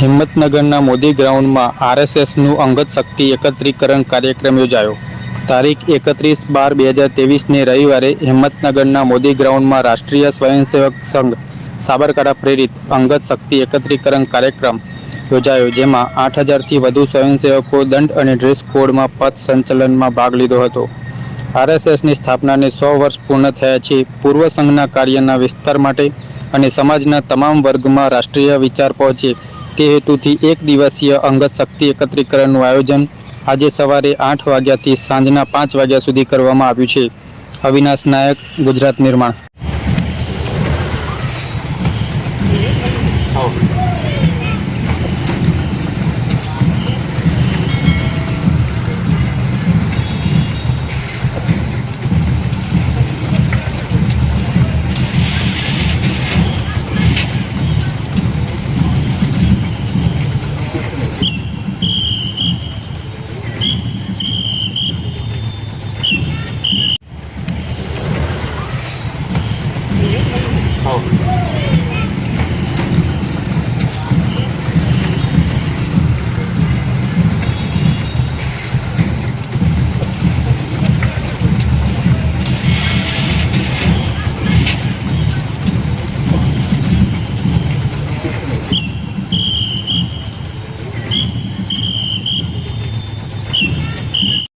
હિંમતનગરના મોદી ગ્રાઉન્ડમાં આરએસએસનું અંગત શક્તિ એકત્રીકરણ કાર્યક્રમ યોજાયો. તારીખ એકત્રીસ બાર બે હજાર ત્રેવીસને રવિવારે હિંમતનગરના મોદી ગ્રાઉન્ડમાં રાષ્ટ્રીય સ્વયંસેવક સંઘ સાબરકાંઠા પ્રેરિત અંગત શક્તિ એકત્રીકરણ કાર્યક્રમ યોજાયો, જેમાં આઠ હજારથી વધુ સ્વયંસેવકો દંડ અને ડ્રેસ કોડમાં પથ સંચલનમાં ભાગ લીધો હતો. આરએસએસની સ્થાપનાને સો વર્ષ પૂર્ણ થયા છે. પૂર્વ સંઘના કાર્યના વિસ્તાર માટે અને સમાજના તમામ વર્ગમાં રાષ્ટ્રીય વિચાર પહોંચે તે હેતુથી એક દિવસીય અંગત શક્તિ એકત્રીકરણનું આયોજન આજે સવારે આઠ વાગ્યાથી સાંજના પાંચ વાગ્યા સુધી કરવામાં આવ્યું છે. અવિનાશ નાયક, ગુજરાત નિર્માણ.